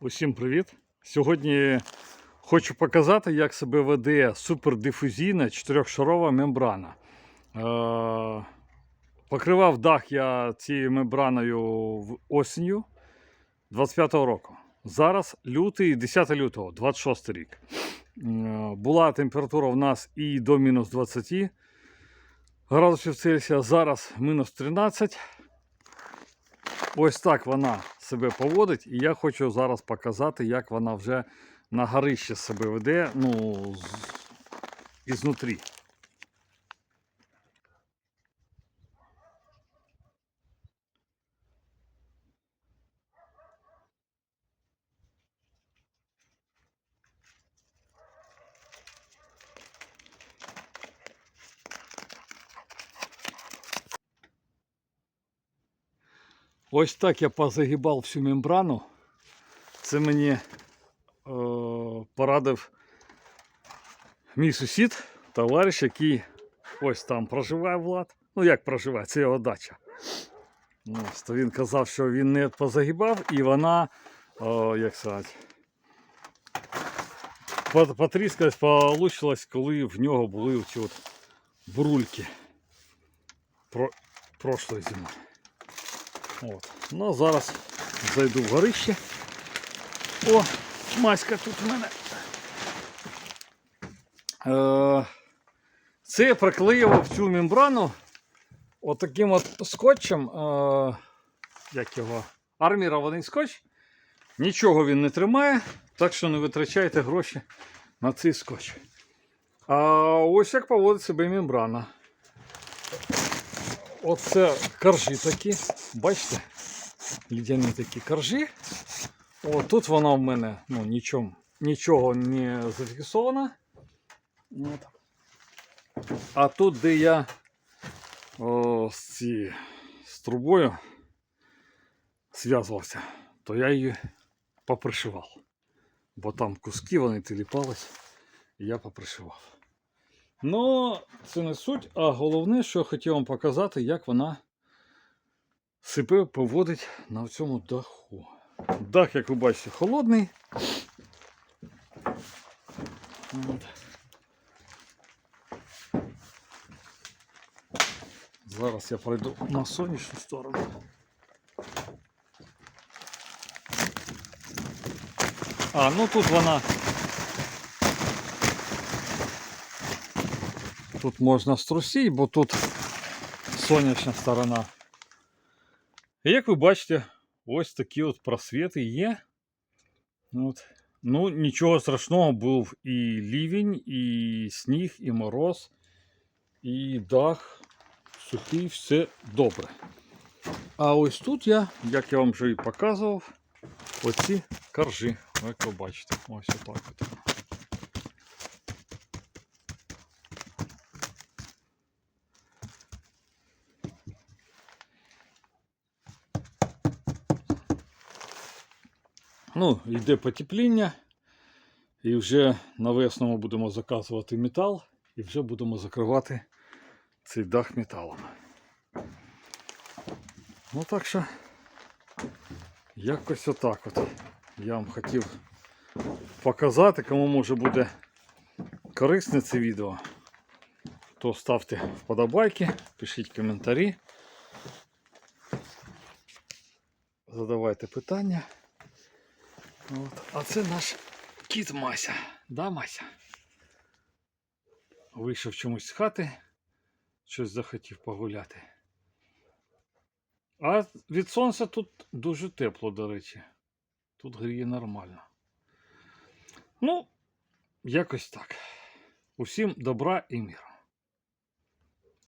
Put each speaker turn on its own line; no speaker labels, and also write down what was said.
Усім привіт! Сьогодні хочу показати, як себе веде супердифузійна чотирьохшарова мембрана. Е, покривав дах я цією мембраною осінню 25-го року. Зараз лютий, 10 лютого, 26 рік. Е, була температура в нас і до мінус 20 градусів Цельсія, зараз мінус 13. Ось так вона себе поводить, і я хочу зараз показати, як вона вже на горище себе веде, ну, ізнутрі. Ось так я позагибав всю мембрану. Це мені е, порадив мій сусід, товариш, який ось там проживає Влад. Ну як проживає, це його дача. Ось, то він казав, що він не позагибав, і вона, о, як сказати, потріскалась, получилась, коли в нього були ці от бурульки про, прошлої зими. От. Ну, зараз зайду в горище. О, маська тут у мене. Е, це я приклеював цю мембрану отаким от скотчем. Е, як його? Армірований скотч. Нічого він не тримає, так що не витрачайте гроші на цей скотч. А ось як поводить себе мембрана. Оце коржі такі. Бачите? Лідяні такі коржі. О, тут вона в мене ну, нічого, нічого не зафіксована. А тут, де я о, з, ці, з трубою зв'язувався, то я її попришивав. Бо там куски вони тіліпались, і я попришивав. Ну, це не суть, а головне, що я хотів вам показати, як вона себе поводить на цьому даху. Дах, як ви бачите, холодний. От. Зараз я пройду на сонячну сторону. А, ну тут вона Тут можна струсити, бо тут сонячна сторона. І як ви бачите, ось такі от просвіти є. От. Ну, нічого страшного, був і лівень, і сніг, і мороз, і дах сухий, все добре. А ось тут я, як я вам вже і показував, оці коржі, як ви бачите, ось отак от. Ну, йде потепління. І вже на весну ми будемо заказувати метал і вже будемо закривати цей дах металом. Ну так що, якось отак от. Я вам хотів показати, кому може буде корисне це відео. То ставте вподобайки, пишіть коментарі. Задавайте питання. От. А це наш кіт Мася. Да, Мася? Вийшов чомусь з хати, щось захотів погуляти. А від сонця тут дуже тепло, до речі. Тут гріє нормально. Ну, якось так. Усім добра і міра.